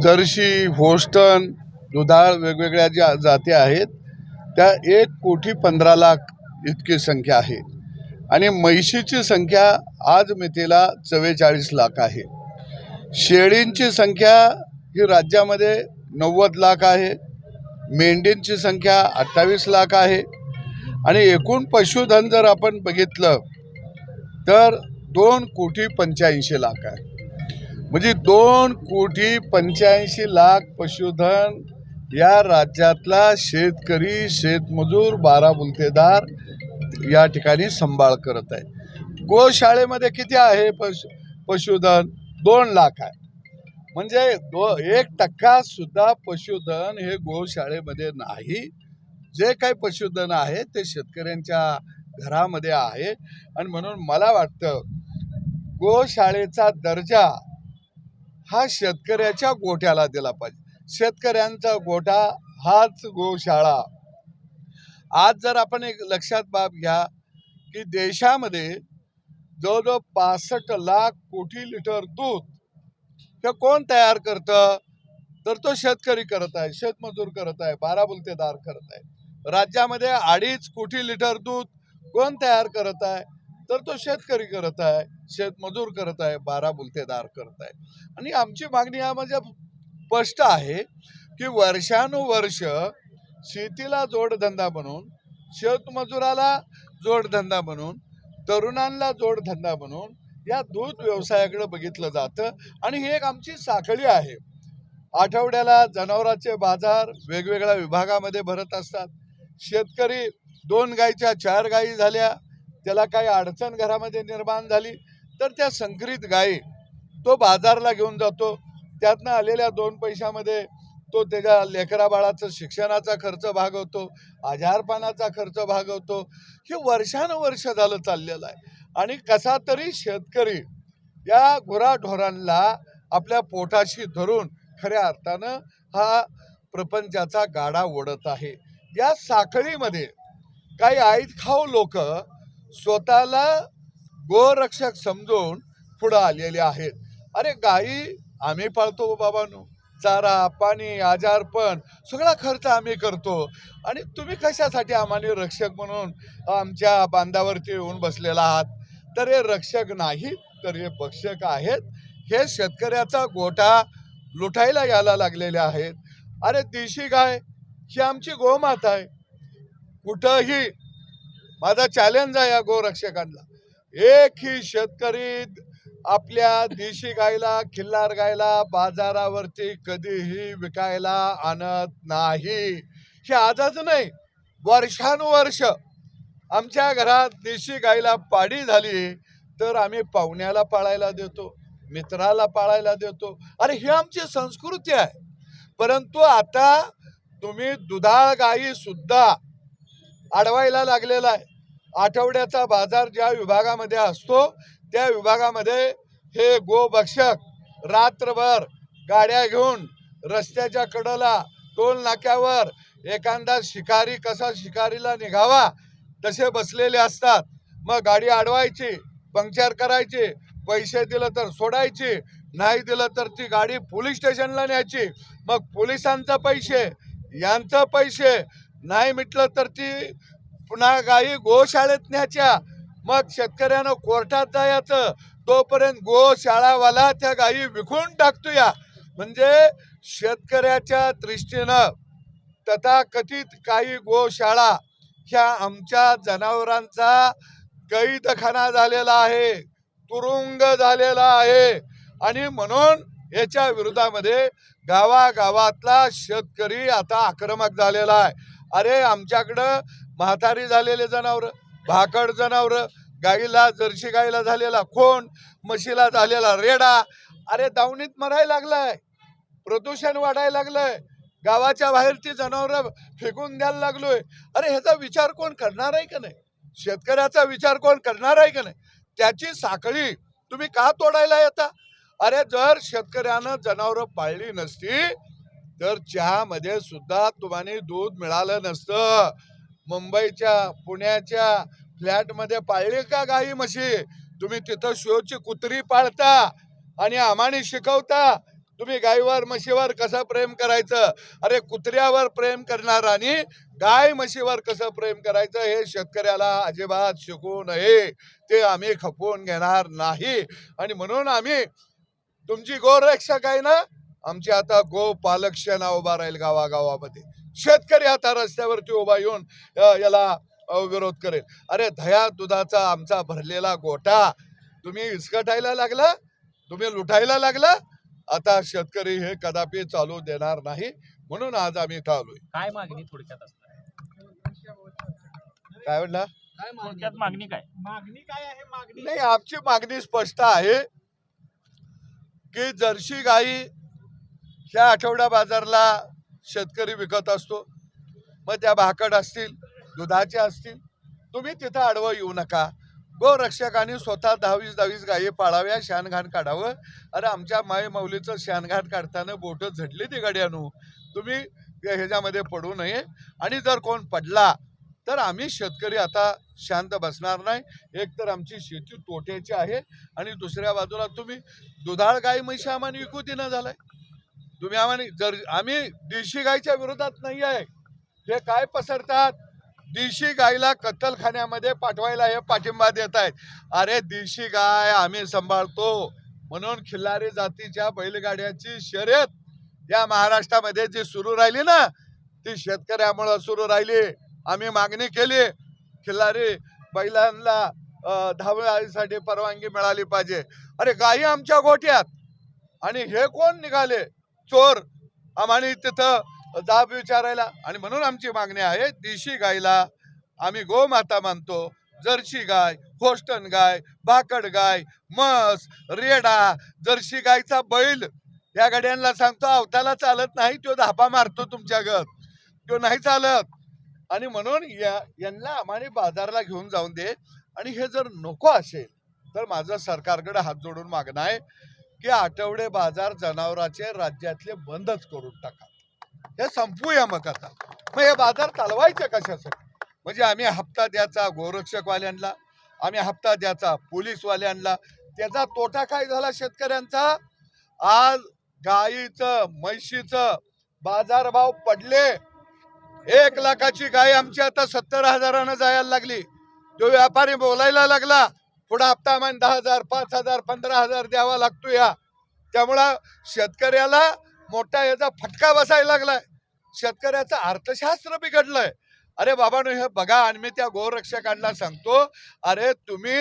Jersey होस्टन दुधाळ वेगवेगळ्या ज्या जाती आहेत त्या एक कोटी पंधरा लाख इतकी संख्या आहे. आणि म्हैशीची संख्या आज मितीला चव्वेचाळीस लाख आहे. शेळींची संख्या ही राज्यामध्ये नव्वद लाख आहे. मेंढींची संख्या अठ्ठावीस लाख आहे. आणि एकूण पशुधन जर आपण बघितलं तर दोन कोटी पंच्याऐंशी लाख आहे. म्हणजे दोन कोटी पंच्याऐंशी लाख पशुधन या राज्यातला शेतकरी शेतमजूर बारा बुलतेदार या ठिकाणी सांभाळ करत आहे गोशाळेमध्ये किती आहे पशु पशुधन? दोन लाख आहे. म्हणजे दो एक टक्का सुद्धा पशुधन हे गोशाळेमध्ये नाही. जे काही पशुधन आहे ते शेतकऱ्यांच्या घरामध्ये आहे. आणि म्हणून मला वाटतं गोशाळेचा दर्जा हा शेतकऱ्याच्या गोठ्याला दिला पाहिजे. शेतकऱ्यांचा गोठा हाच गोशाळा. आज जर आपण एक लक्षात बाब घ्या की देशामध्ये जवळजवळ पासष्ट लाख कोटी लिटर दूध हे कोण तयार करतं? तर तो शेतकरी करत आहे शेतमजूर करत आहे बारा बुलतेदार करत आहे. राज्यामध्ये अडीच कोटी लिटर दूध कोण तयार करत आहे? तर तो शेतकरी करत आहे शेतमजूर करत आहे बारा बुलतेदार करत आहे. आणि आमची मागणी हा म्हणजे स्पष्ट आहे की वर्षानुवर्ष शेतीला जोडधंदा बनवून शेतमजुराला जोडधंदा बनवून तरुणांना जोडधंदा बनवून या दूध व्यवसायाकडे बघितलं जातं. आणि ही एक आमची साखळी आहे. आठवड्याला जनावरांचे बाजार वेगवेगळ्या विभागामध्ये भरत असतात. शेतकरी दोन गायीच्या चार गायी झाल्या. त्याला काही अडचण घरामध्ये निर्माण झाली तर त्या संकरित गायी तो बाजारला घेऊन जातो. त्यातनं आलेल्या दोन पैशामध्ये तो त्याच्या लेकरा बाळाचं शिक्षणाचा खर्च भागवतो आजारपणाचा खर्च भागवतो. हे वर्षानुवर्ष झालं चाललेलं आहे. आणि कसा तरी शेतकरी या गुराढोरांना आपल्या पोटाशी धरून खऱ्या अर्थानं हा प्रपंचाचा गाडा ओढत आहे. या साखळीमध्ये काही आईत खाऊ लोक स्वतःला गोरक्षक समजून पुढं आलेले आहेत. अरे गाई आम्ही पाळतो हो बाबांनो. चारा पाणी आजारपण सगळा खर्च आम्ही करतो. आणि तुम्ही कशासाठी आम्हाला रक्षक म्हणून आमच्या बांधावरती येऊन बसलेला आहात? तर हे रक्षक नाही तर हे भक्षक आहेत. हे शेतकऱ्याचा गोठा लुटायला यायला लागलेले आहेत. अरे देशी गाय ही आमची गोमाता आहे. कुठंही माझा चॅलेंज आहे या गोरक्षकांना. एकही शेतकरी आपल्या देशी गायला खिल्लार गायला बाजारावरती कधीही विकायला आणत नाही. हे आजच नाही वर्षानुवर्ष आमच्या घरात देशी गायला पाडी झाली तर आम्ही पाहुण्याला पाळायला देतो मित्राला पाळायला देतो. अरे ही आमची संस्कृती आहे. परंतु आता तुम्ही दुधाळ गायी सुद्धा अडवायला लागलेला आहे. आठवड्याचा बाजार ज्या विभागामध्ये असतो त्या विभागामध्ये हे गोभक्षक रात्रभर गाड्या घेऊन रस्त्याच्या कडेला टोल नाक्यावर एखादा शिकारी कसा शिकारीला निघावा तसे बसलेले असतात. मग गाडी अडवायची पंक्चर करायची पैसे दिलं तर सोडायची नाही दिलं तर ती गाडी पोलीस स्टेशनला न्यायची. मग पोलिसांचं पैसे यांचं पैसे नाही मिटलं तर ती पुन्हा गायी गोशाळेत न्यायच्या मग शेतकऱ्यानं कोर्टात जायचं. तोपर्यंत गोशाळावाला त्या गायी विकून टाकतो या म्हणजे शेतकऱ्याच्या दृष्टीनं तथाकथित काही गोशाळा ह्या आमच्या जनावरांचा कैदखाना झालेला आहे. तुरुंग झालेला आहे. आणि म्हणून याच्या विरोधामध्ये गावागावातला शेतकरी आता आक्रमक झालेला आहे. अरे आमच्याकडं म्हातारी झालेले जनावरं भाकड जनावरं गाईला जर्शी गाईला झालेला खोंड म्हशीला झालेला रेडा. अरे दावणीत मरायला लागलाय प्रदूषण वाढायला लागलंय. गावाच्या बाहेरची जनावरं फेकून द्यायला लागलोय. अरे ह्याचा विचार कोण करणार आहे का नाही? शेतकऱ्याचा विचार कोण करणार आहे का नाही? त्याची साखळी तुम्ही का तोडायला येता? अरे जर शेतकऱ्यानं जनावरं पाळली नसती तर चहामध्ये सुद्धा तुम्हाला दूध मिळालं नसतं. मुंबईच्या पुण्याच्या फ्लॅटमध्ये पाळली का गाई म्हशी? तुम्ही तिथं शोची कुत्री पाळता आणि आम्हाने शिकवता. तुम्ही गायीवर म्हशीवर कसं प्रेम करायचं? अरे कुत्र्यावर प्रेम करणार आणि गाय म्हशीवर कसं प्रेम करायचं हे शेतकऱ्याला अजिबात शिकू नये. ते आम्ही खपवून घेणार नाही. आणि म्हणून आम्ही तुमची गोरक्षक आहे ना? आमची आता गो पालक नाव उभा राहील गावागावामध्ये. शेतकरी आता रस्त्यावरती उभा येऊन याला विरोध करेल. अरे दह्या दुधाचा आमचा भरलेला गोटा तुम्ही इसकटायला लागला? तुम्ही लुटायला लागला? आता शेतकरी हे कदापि चालू देणार नाही म्हणून आज आम्ही इथं आलोय. काय मागणी थोडक्यात काय म्हणला? थोडक्यात मागणी काय? मागणी काय आहे? मागणी? नाही आमची मागणी स्पष्ट आहे की जर्सी गाई ह्या आठवडा बाजारला शेतकरी विकत असतो. मग त्या भाकड असतील दुधाचे असतील तुम्ही तिथं आडवं येऊ नका. गोरक्षकांनी स्वतः दहावीस दहावीस गायी पाळाव्या शानघाण काढावं. अरे आमच्या माय माऊलीचं शानघाट काढताना बोटं झडली ती गाड्यानो. तुम्ही ह्याच्यामध्ये पडू नये. आणि जर कोण पडला तर आम्ही शेतकरी आता शांत बसणार नाही. एक तर आमची शेती तोट्याची आहे. आणि दुसऱ्या बाजूला तुम्ही दुधाळ गाय म्हशी आम्हाला विकू देणं झालाय. तुम्ही आम्हाला जर आम्ही देशी गायच्या विरोधात नाही आहे. हे काय पसरतात? देशी गायला कत्तलखान्यामध्ये पाठवायला हे पाठिंबा देत आहेत. अरे देशी गाय आम्ही सांभाळतो. म्हणून खिल्लारी जातीच्या बैलगाड्याची शर्यत या महाराष्ट्रामध्ये जी सुरू राहिली ना ती शेतकऱ्यामुळं सुरू राहिली. आम्ही मागणी केली खिल्लारी बैलांना अं, धावण्यासाठी परवानगी मिळाली पाहिजे. अरे गायी आमच्या गोट्यात आणि हे कोण निघाले? चोर. आम्हाला तिथं जाब विचारायला. आणि म्हणून आमची मागणी आहे देशी गायला आम्ही गोमाता मानतो. जर्सी गाय होस्टन गाय भाकड गाय म्हस रेडा जर्सी गायचा बैल. या गाड्यांना सांगतो अवताला चालत नाही तो धापा मारतो तुमच्या गत. तो नाही चालत. आणि म्हणून या यांना आम्हाला बाजारला घेऊन जाऊन दे. आणि हे जर नको असेल तर माझं सरकारकडे हात जोडून मागणं आहे. की आठवडे बाजार जनावराचे राज्यातले बंदच करून टाका. हे संपूया मग आता. मग हे बाजार चालवायचे कशासाठी? म्हणजे आम्ही हप्ता द्यायचा गोरक्षकवाल्यांना आम्ही हप्ता द्यायचा पोलीसवाल्यांना त्याचा तोटा काय झाला शेतकऱ्यांचा? आज गाईचं म्हैशीचं बाजारभाव पडले. एक लाखाची गाय आमची आता सत्तर हजारानं जायला लागली. तो व्यापारी बोलायला लागला पुढे हप्ता मान दहा हजार पाच हजार पंधरा हजार द्यावा लागतो या त्यामुळं शेतकऱ्याला मोठा याचा फटका बसायला लागलाय. शेतकऱ्याचं अर्थशास्त्र बिघडलंय. अरे बाबानो हे बघा आणि मी त्या गोरक्षकांना सांगतो अरे तुम्ही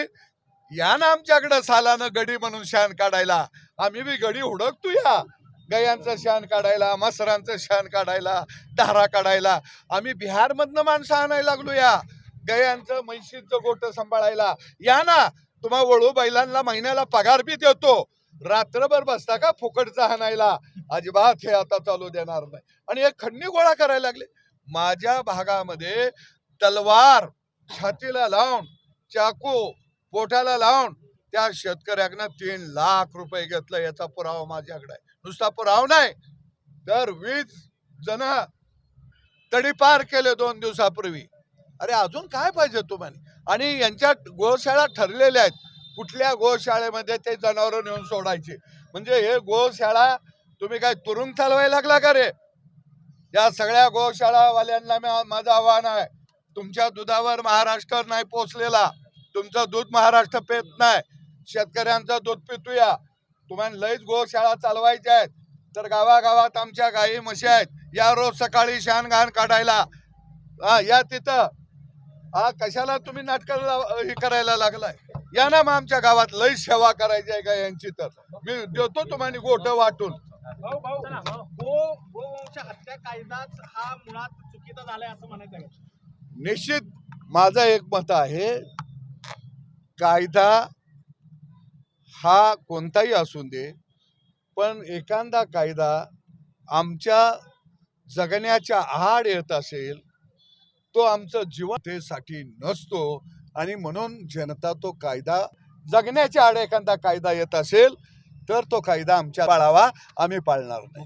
या ना आमच्याकडं सालानं गडी म्हणून शान काढायला. आम्ही बी गडी हुडकतो या गयांचं शान काढायला मसरांचं शान काढायला धारा काढायला. आम्ही बिहारमधनं माणसं आणायला लागलो या गयांचं म्हैशींचं गोट सांभाळायला. या ना तुम्हा वळू बैलांना महिन्याला पगार बी देतो. रात्रभर बसता का फुकटचा हाणायला? अजिबात हे आता चालू देणार नाही. आणि एक खंडणी गोळा करायला लागले. माझ्या भागामध्ये तलवार छातीला लावून चाकू पोटाला लावून त्या शेतकऱ्यांना तीन लाख रुपये घेतलं. याचा पुरावा माझ्याकडे आहे. नुसता पुरावा नाही तर वीस जण तडीपार केले दोन दिवसापूर्वी. अरे अजून काय पाहिजे तुम्हाला आणि यांच्या गोशाळा ठरलेल्या आहेत. कुठल्या गोशाळेमध्ये ते जनावरं नेऊन सोडायचे? म्हणजे हे गोशाळा तुम्ही काय तुरुंग चालवायला लागला का रे? या सगळ्या गोशाळावाल्यांना माझं आव्हान आहे. तुमच्या दुधावर महाराष्ट्र नाही पोचलेला. तुमचं दूध महाराष्ट्र पेत नाही. शेतकऱ्यांचं दूध पितूया. तुम्हाला लईच गोशाळा चालवायच्या आहेत. तर गावागावात आमच्या गायी म्हशी आहेत. या रोज सकाळी शान घाण काढायला. हा या तिथं. हा कशाला तुम्ही नाटक हे करायला लागलाय या ना मग आमच्या गावात लई सेवा करायची आहे का यांची तर मी देतो तुम्हाला गोट वाटून भाऊ भाऊ चला, भाऊ. गो गोवंश हत्या कायदाच हा मुळात चुकीचा झालाय असं म्हणायचं आहे का? निश्चित माझं एक मत आहे कायदा हा कोणताही असू दे पण एखादा कायदा आमच्या जगण्याच्या आड येत असेल तो आमचं जीवनसाठी नसतो आणि म्हणून जनता तो कायदा जगण्याच्या आड एखादा कायदा येत असेल तर तो कायदा आमच्या पाळावा आम्ही पाळणार नाही.